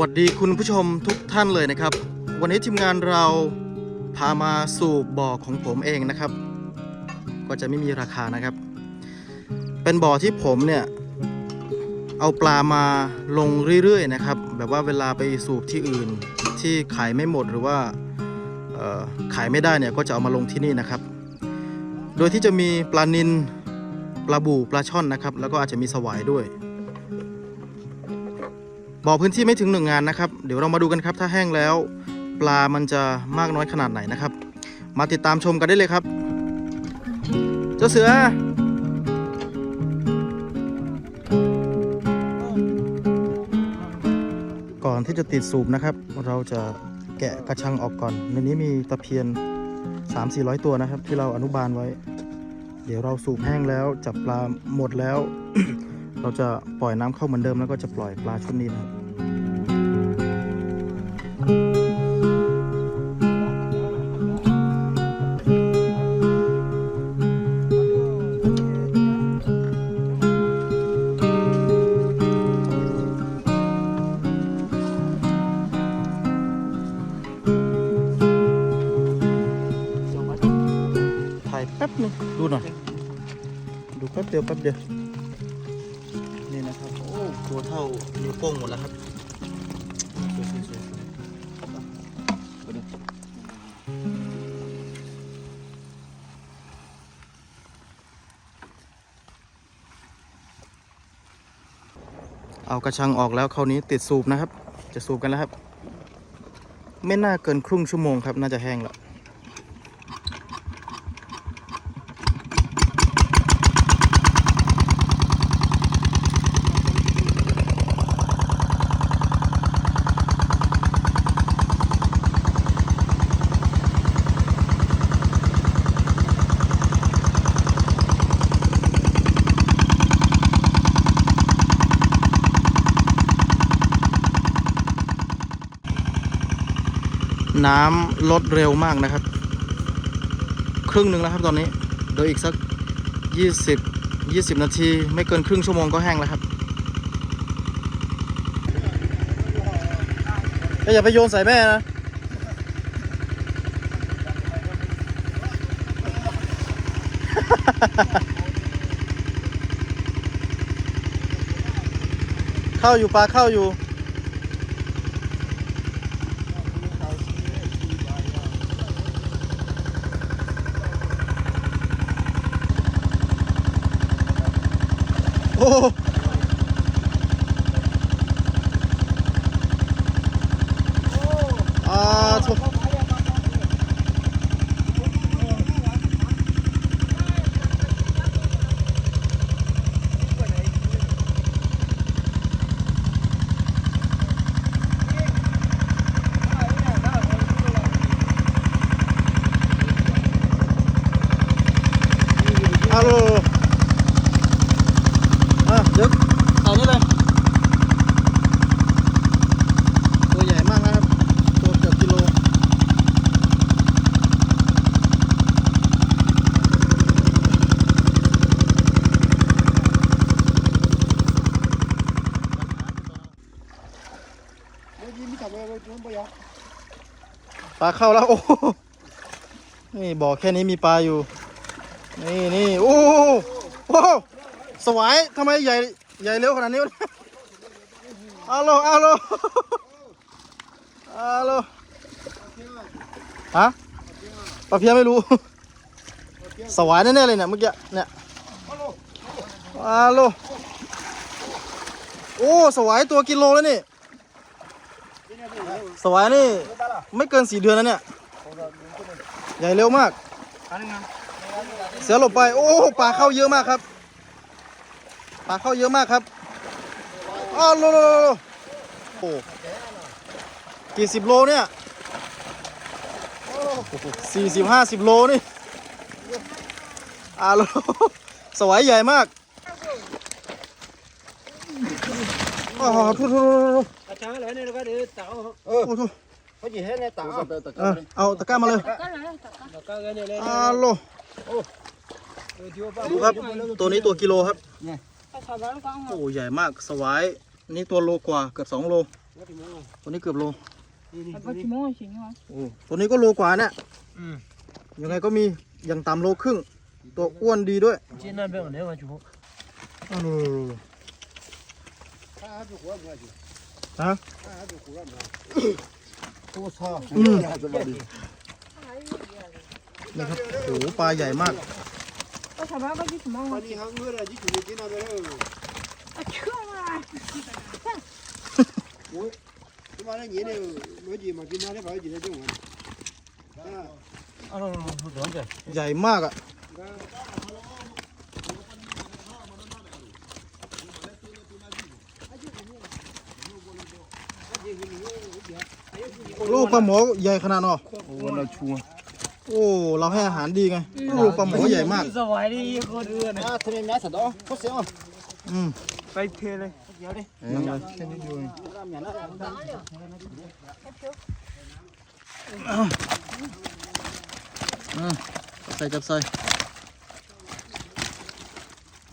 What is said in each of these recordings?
วัสดีคุณผู้ชมทุกท่านเลยนะครับ วันนี้ทีมงานเราพามาสู่บ่อของผมเองนะครับ ก็จะไม่มีราคานะครับ เป็นบ่อที่ผมเนี่ยเอาปลามาลงเรื่อยๆนะครับ แบบว่าเวลาไปสูบที่อื่นที่ขายไม่หมดหรือว่าขายไม่ได้เนี่ยก็จะเอามาลงที่นี่นะครับ โดยที่จะมีปลานิลปลาบู่ปลาช่อนนะครับ แล้วก็อาจจะมีสวายด้วย บ่อพื้นที่ไม่ถึงหนึ่งงานนะครับ เดี๋ยวเรามาดูกันครับถ้าแห้งแล้ว ปลามันจะมากน้อยขนาดไหนนะครับ มาติดตามชมกันได้เลยครับ เจ้าเสือก่อนที่จะติดสูบนะครับ เราจะแกะกระชังออกก่อน ในนี้มีตะเพียน 3-400 ตัวนะครับ ที่เราอนุบาลไว้ เดี๋ยวเราสูบแห้งแล้วจับปลาหมดแล้ว เราจะปล่อยน้ำเข้าเหมือนเดิมแล้วก็จะปล่อยปลาชุดนี้นะครับ แป๊บนึงดูหน่อย ดูแป๊บเดียวแป๊บเดียว นี่นะครับ โอ้ตัวเท่านิ้วโป้งหมดแล้วครับสวย เอากระชังออกแล้วคราวนี้ติดสูบนะครับ จะสูบกันแล้วครับ ไม่น่าเกินครึ่งชั่วโมงครับ น่าจะแห้งแล้ว น้ำลดเร็วมากนะครับ ครึ่งหนึ่งแล้วครับตอนนี้เดี๋ยวอีกสัก 20 20 นาที ไม่เกินครึ่งชั่วโมงก็แห้งแล้วครับก็อย่าไปโยนใส่แม่นะเข้าอยู่ปลาเข้าอยู่ โอ้โหอ่าโถฮัลโหล อะเดี๋ยวเอานี่เลย ตัวใหญ่มากนะครับ ตัวเกือบกิโล ป ลาเข้าแล้ว โอ้โหนี่บ่อแค่นี้มีปลาอยู่ นี่นี่โอ้โหโอ้สวายทำไมใหญ่ใหญ่เร็วขนาดนี้วะเนี่ยอาโลอาโลอาโลฮะปลาเพียไม่รู้ สวายแน่ๆเลยเนี่ยเมื่อกี้เนี่ยอาโลโอ้ สวายตัวกิโลแล้วนี่ สวายนี่ไม่เกินสี่เดือนแล้วเนี่ย ใหญ่เร็วมาก เสือหลบไป โอ้ปลาเข้าเยอะมากครับ ปลาเข้าเยอะมากครับอ้าวโลโลโลโอ้กี่สิบโลเนี่ยสี่สิบห้าสิบโลนี่อาโลสวายใหญ่มากอ้าวทุทุ เอาตะก้ามาเลยตะก้าเลยตะก้าเลยโลโครับตัวนี้ตัวกิโลครับโอ้ใหญ่มากสวายนี่ตัวโลกว่าเกือบสองโลตัวนี้เกือบโลตัวนี้ก็โลกว่าเนี่ยยังไงก็มีอย่างต่ำโลครึ่ง ตัวอ้วนดีด้วยจีนนั่นเป็นอะไรมาจุ๊บอ้าว ฮะอื Ừ. นะครับโอ้หปลาใหญ่มาก ก็าที่สางเมื่อไรที่ถูกกินอะไรเลยเชื่อมาโอ้ยที่มาได้เงี้ยเลยเม่จีมากินมาได้ไปจีได้จังหวะใหญ่มากอะ ลูกปลาหมอใหญ่ขนาดนาะโอ้เราชัวโอ้เราให้อาหารดีไงลูกปลาหมอใหญ่มากสวยดีคนเอือนนะทำไมไม่สะดอกโคตรเสียงอืมไปเทเลยเดี๋ยวดิยังไงแค่นี้ดูอ่ใส่จับใส่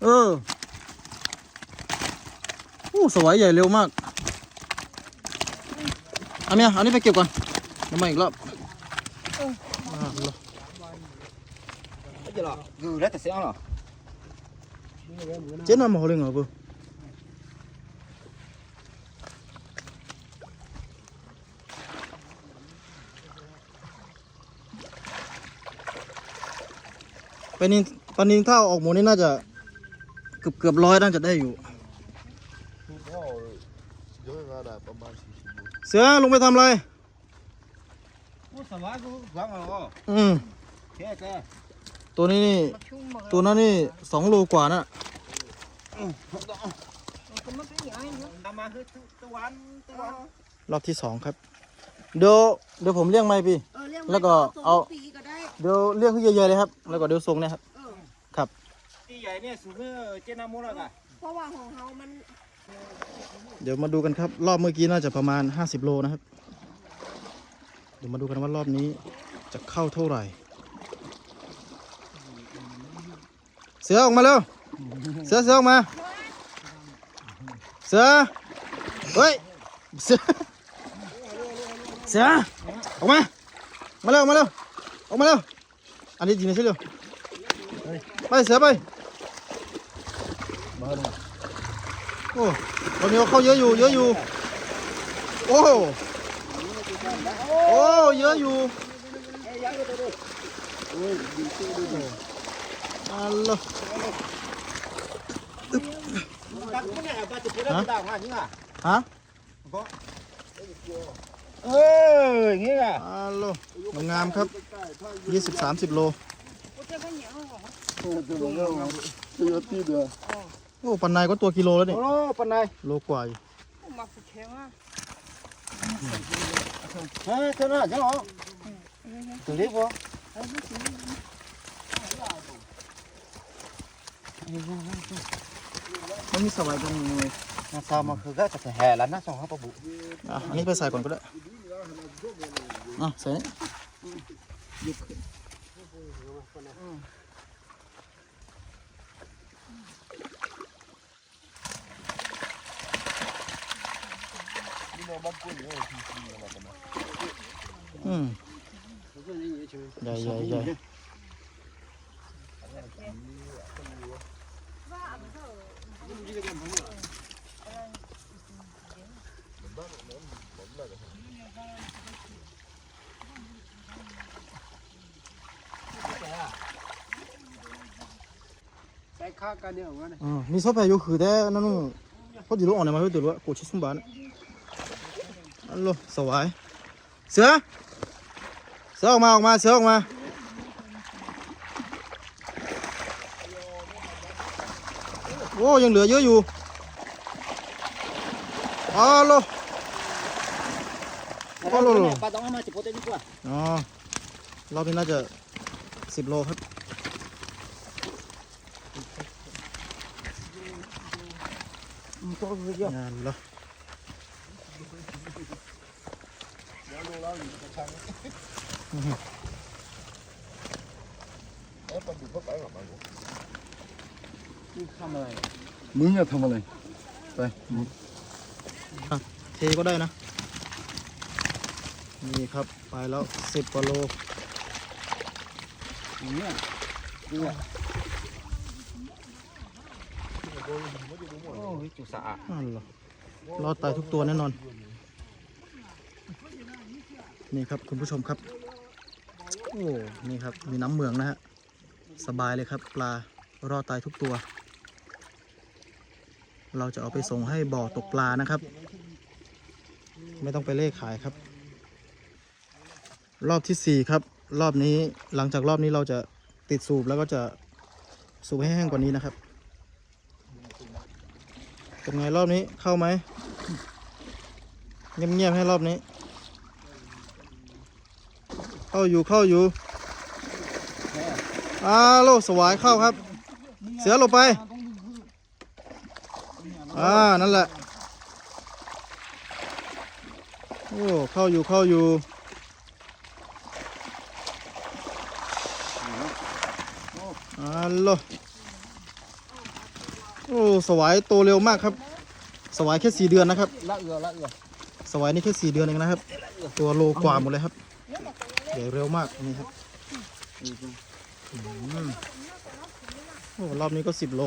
เออโอ้สวยใหญ่เร็วมาก อาเนี่ยเอานี้ไปเก็บก่อนเดี๋ยวมอีกรอบอ่าอาไม่หรอกดูแล้วแต่เสียงหรอเจ๊นำมาเลยเหรอกูไปนี่ตอนนี้ถ้าอาออกหมูนี่น่าจะเกือบเกือบร้อยน่าจะได้อยู่ เสือลงไปทำอะไรสวากูฟังเอาอืมแค่แค่ตัวนี้นี่ ตัวนั้นนี่สองโลกว่านะรอบที่สองครับ เดี๋ยวเดี๋ยวผมเรียกไม่พี่ แล้วก็เอาเดี๋ยวเรียกให้นใหญ่ๆเลยครับ แล้วก็เดี๋ยวส่งเนี่ยครับ ครับที่ใหญ่เนี่ยสูงเจ้าน้ำมูลแล้กันเพราะว่าของเขามัน เดี๋ยวมาดูกันครับ รอบเมื่อกี้น่าจะประมาณ 50 โลนะครับ เดี๋ยวมาดูกันว่ารอบนี้จะเข้าเท่าไหร่ เสือออกมาเร็ว เสือเสือออกมา เสือ เฮ้ย เสือ เสือ ออกมา มาเร็ว มาเร็ว ออกมาเร็ว อันนี้จริงนะใช่เร็วไปเสือไป โอ้ตอนนี้เข้าเยอะอยู่ เยอะอยู่ โอ้ โอ้ เยอะอยู่อัลโหลฮะเอออย่างนี้อะอัลโหลงามครับยี่สิบสามสิบโล โอ้ปันนายก็ตัวกิโลแล้วนี่โอ้ปันนายโลกว่าอยู่มาสุดแข็งมากเฮ้ยเท่านั้นจังหรอตัวเล็กวะมันมีสบายกันเลยนะสามาคือก็จะแห่แล้วนะสองห้าปะบุอะอันนี้ไปใส่ก่อนก็ได้อะใส่ อืมใหญ่ใหญ่ใหญ่ 쌀 카까냐 오네. อ่ามีซอสแพรอยู่คือแต่นั่นนู่นพ อันโลสวายเสือ เสือออกมาออกมาเสือออกมาโอ้ยังเหลือเยอะอยู่อัลโลอัลโลปลาต้องมาสิบโปเตนดีกว่าอ๋อรอบนี้น่าจะสิบโลครับอืมตัวเยองานแล้วาอยู่กระชังแล้วปลาดุกเขาไปหรอมลาดุกนี่ทำอะไรมึงจะทำอะไรไปเทก็ได้นะ นี่ครับไปแล้วสิบกว่าโลนี่ยเนี่ยโอ้ยจุสะอาดรอดตายทุกตัวแน่นอน นี่ครับคุณผู้ชมครับ โอ้นี่ครับมีน้ำเมืองนะฮะสบายเลยครับ ปลารอดตายทุกตัว เราจะเอาไปส่งให้บ่อตกปลานะครับ ไม่ต้องไปเล่ขายครับ รอบที่สี่ครับ รอบนี้หลังจากรอบนี้เราจะติดสูบแล้วก็จะสูบให้แห้งกว่านี้นะครับเป็นไงรอบนี้เข้าไหมเงียบๆให้รอบนี้ เข้าอยู่เข้าอยู่อ้าโลสวายเข้าครับ เสือหลบไปอ่านั่นแหละโอ้เข้าอยู่เข้าอยู่อ่าโลโอ้สวายโตเร็วมากครับ สวายแค่สี่เดือนนะครับละเอือละเอือสวายนี่แค่สี่เดือนเองนะครับ ตัวโลกว่าหมดเลยครับ ใหญ่เร็วมากนี่ครับโอ้รอบนี้ก็สิบโล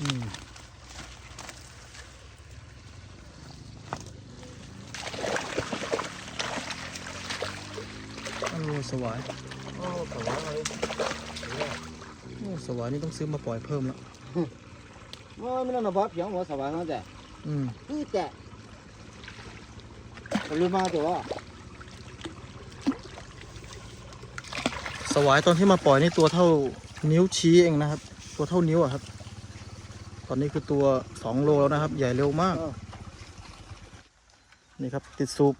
อืมโอ้สวายโอ้สวายเลยโอ้สวายนี่ต้องซื้อมาปล่อยเพิ่มแล้ว ว่าไม่น่าบัดยังว่าสวายนั่นแต่อืมคือแต่ลืมมาตัวสวายตอนที่มาปล่อยนี่ตัวเท่านิ้วชี้เองนะครับ ตัวเท่านิ้วอะครับ ตอนนี้คือตัวสองโลแล้วนะครับ ใหญ่เร็วมาก นี่ครับ ติดสูบ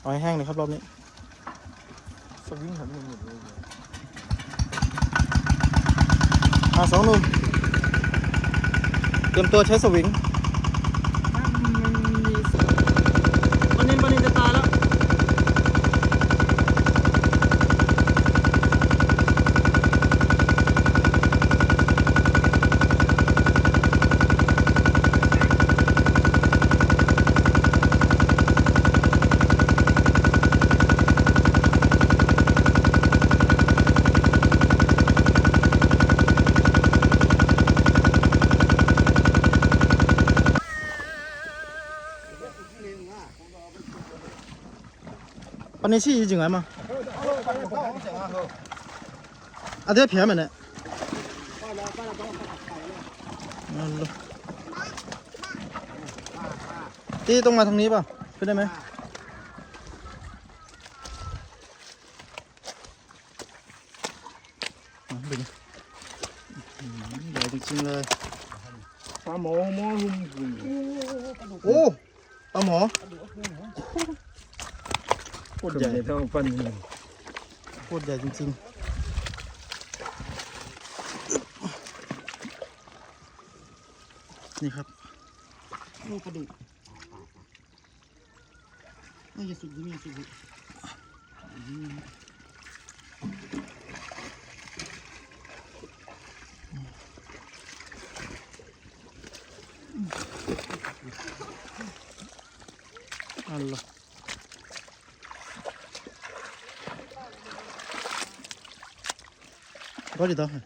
เอาให้แห้งเลยครับรอบนี้สวิงผมมันหมดเลยอ่าสองหนุ่ม เตรียมตัวใช้สวิงปันนินปันนินจะตายแล้ว ปันนินชี้จริงไหมมาอันนี้เพียมันเนี่ยนั่นเลยตีต้อง มาทางนี้ป่ะขึ้นได้ไหมอะดึงอื้อหือใหญ่จริงๆเลยปลาหมอหมอลุ่มลุ่มโอ้ปลาหมอโคตรใหญ่เท่าปันนี่โคตรใหญ่จริงๆ นี่ครับโอ้กระดูกไม่จะสุดไม่สุด ก็ดีต่อฮะ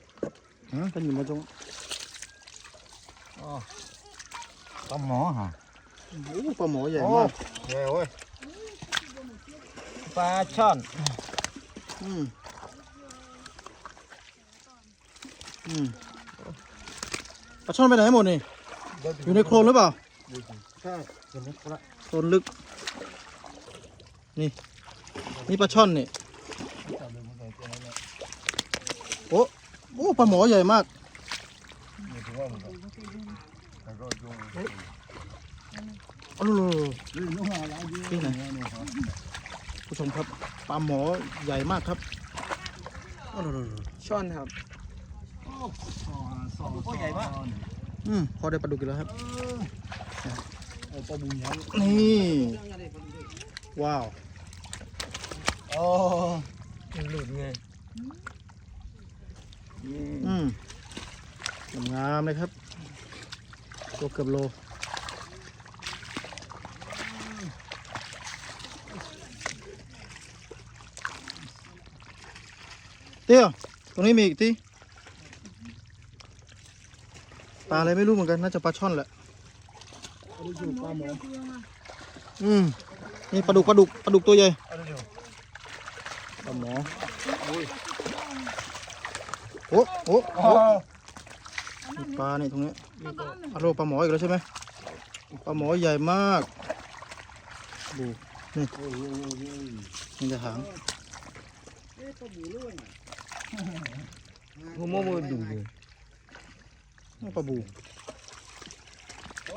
เป็นอยู่มาจงปลาหมอฮะโอ้ปลาหมอใหญ่มากใหญ่เว้ยปลาช่อนอืมอืมปลาช่อนไปไหนหมดนี่ อยู่ในโคลนหรือเปล่า ใช่เห็นไหมครับโคลนลึก นี่ นี่ปลาช่อนนี่ โอ้ โอ้ปลาหมอใหญ่มากอ๋อนี่ไหนผู้ชมครับปลาหมอใหญ่มากครับอ๋อช่อนครับโอ้ใหญ่มากอืมพอได้ปลาดุกอีกแล้วครับปลาบุญยังนี่ว้าวโอ้หลุดไง อืมงามเลยครับตัวเกือบโลเตี้ยตรงนี้มีอีกที่ปลาอะไรไม่รู้เหมือนกัน น่าจะปลาช่อนแหละอืมนี่ปลาดุกปลาดุกปลาดุกตัวใหญ่ปลาหมอ อ้โหโอ้โหปลานี่ตรงนี้อารมปลาหมออีกแล้วใช่ไหมปลาหมอใหญ่มากดูนี่นี่จะหางงูโม่ดูเลยปลาบู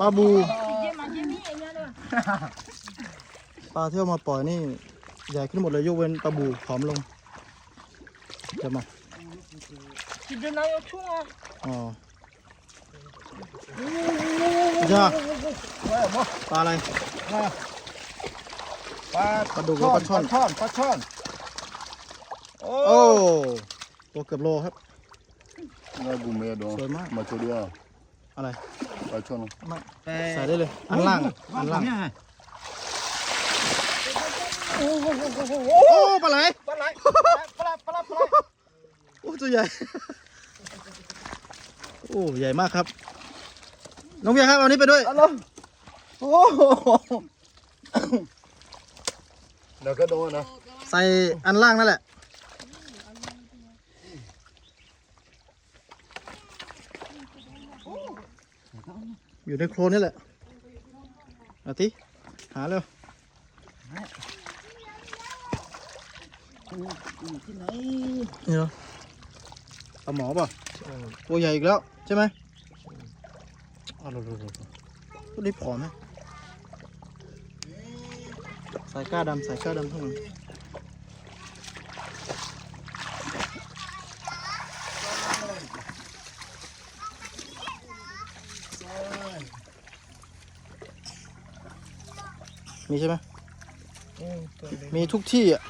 ปลาบูปลาที่เอามาปล่อยนี่ใหญ่ขึ้นหมดเลยยกเว้นปลาบูผอมลงจะมา Ідея чого? О. Да. ปลาอะไร ปลาปลาดุกหรืปลาช่อปลาช่อน ปลาช่อนโอ้ตัวเกือบโลครับ น่ากูเมียดองสวยมาก มาช่วยด้วยอะไร ปลาช่อนใส่ได้เลย อันล่างอันล่าง โอ้ปลาไหลปลาไหลปลาปลาปลาปลาโอ้ตัวใหญ่ โอ้ใหญ่มากครับ น้องเบียร์ครับเอานี้ไปด้วยโอ้เดี๋ยวก็โดนนะใส่อันล่างนั่นแหละอยู่ในโคลนนี่แหละเอาทีหาเร็วที่ไหนนี่เหรอ ปลาหมอป่ะตัวใหญ่อีกแล้ว ใช่ไหมเอ๋อตัวนี้ผอมไหมสายก้าดำสายก้าดำข้างหลังมีใช่ไหมมีทุกที่อะ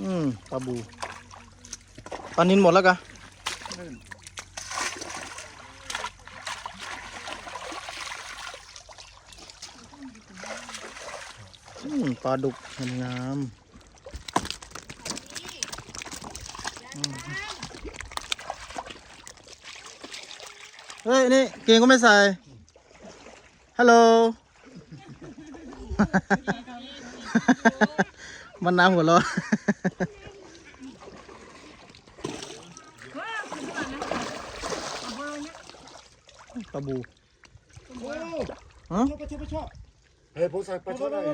อืมปลาบู ปลานินหมดแล้วกะปลาดุกงามๆอืมเฮ้ย นี่เกงก็ไม่ใส่ ฮัลโหล มันน้ำหัวเร้อน ปลาบู ฮะชอบปลาช่อนปลาช่อนเฮ้ยผมใส่ปลาช่อนได้ไหม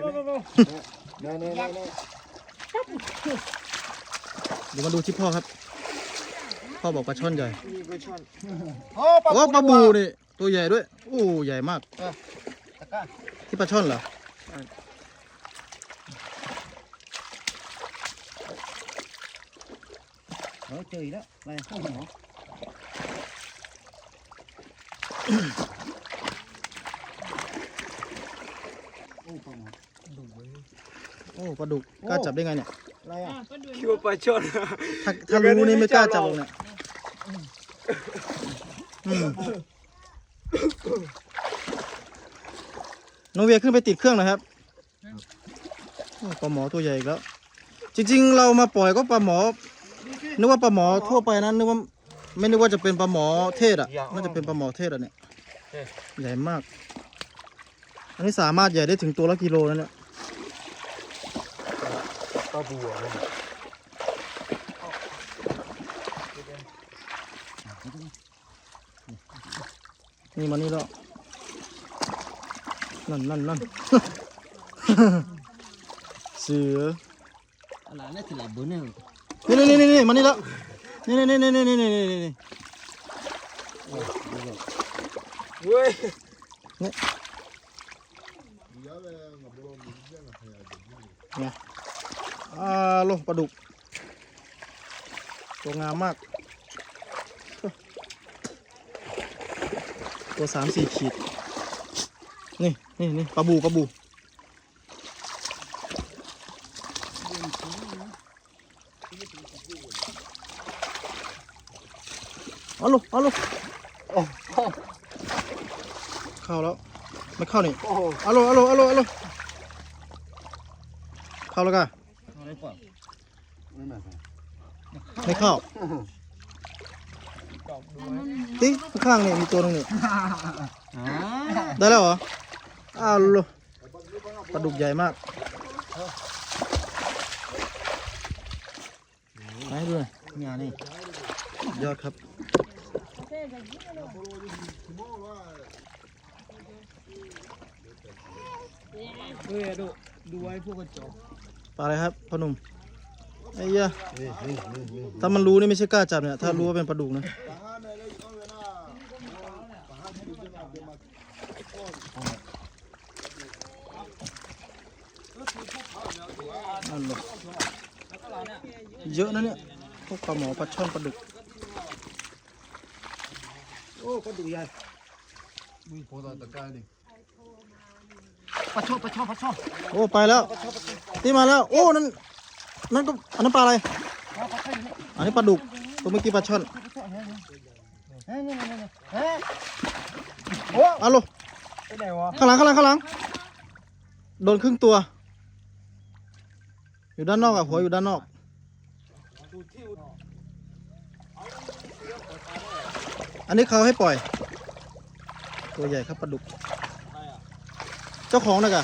นั่นนั่นนั่นเดี๋ยวมาดูที่พ่อครับ พ่อบอกปลาช่อนใหญ่มีปลาช่อนโอ้ปลาโอ้ปลาบูนี่ตัวใหญ่ด้วยโอ้ใหญ่มากตะกร้าที่ปลาช่อนเหรอเออเจออีกแล้วไปข้างหมอ โอ้ ปลาดุกกล้าจับได้ไงเนี่ยอะไรอะคิวปลาช่อนถ้าถ้ารู้นี่ไม่กล้าจับหรอกเนี่ยอืน้องเวียขึ้นไปติดเครื่องนะครับปลาหมอตัวใหญ่อีกแล้ว จริง ๆ เรามาปล่อยก็ปลาหมอ นึกว่าปลาหมอทั่วไปนะนึกว่าไม่นึกว่าจะเป็นปลาหมอเทศอะน่าจะเป็นปลาหมอเทศอะเนี่ยใหญ่มาก อันนี้สามารถใหญ่ได้ถึงตัวละกิโลนะเนี่ย ปลาบัวนี่มานี่แล้วนั่นนั่นนั่นเสืออะไรนั่นคืออะไรบุญเนี่ยนี่นี่นี่นี่มานี่แล้วนี่นี่นี่นี่นี่นี่นี่นี่เว้ยเนี่ยอ่าโล ปลาดุก ตัวงามมาก ตัวสามสี่ขีด นี่นี่นี่ปลาบูปลาบูเอาลูกเอาลูกโอ้เข้าแล้วไม่เข้านี่เอาลูกเอาลูกเอาลูกเอาลูกเข้าแล้วกัน ไม่มาใส่ไม่เข้าติ๊ข้างๆนี่มีตัวหนึงนี่ได้แล้วเหรออ้าวลูกปลาดุกใหญ่มากไหนดูหน่อยงานนี่ยอดครับเฮ้ยดูดูไอ้พวกกระจกปลาอะไรครับพ่อหนุ่ม ไอ้เหี้ยะนี่นี่นี่นี่ถ้ามันรู้นี่ไม่ใช่กล้าจับเนี่ย ถ้ารู้ว่าเป็นปลาดุกนะ นั่นเลยเยอะนะเนี่ย พวกปลาหมอปลาช่อนปลาดุก โอ้ก็ดูใหญ่มีโพตตะกร้าดิปลาช่อนปลาช่อนปลาช่อนโอ้ ไปแล้ว ตีมาแล้ว โอ้ นั่น นั่นก็อันนั้นปลาอะไร อันนี้ปลาดุก ตัวเมื่อกี้ปลาช่อนเฮ้ยนี่นี่นี่เฮ้ยเอาลูกไปไหนวะข้างหลังข้างหลังข้างหลัง โดนครึ่งตัว อยู่ด้านนอกอะหัวอยู่ด้านนอก อันนี้เขาให้ปล่อย ตัวใหญ่ครับปลาดุก เจ้าของนะกะ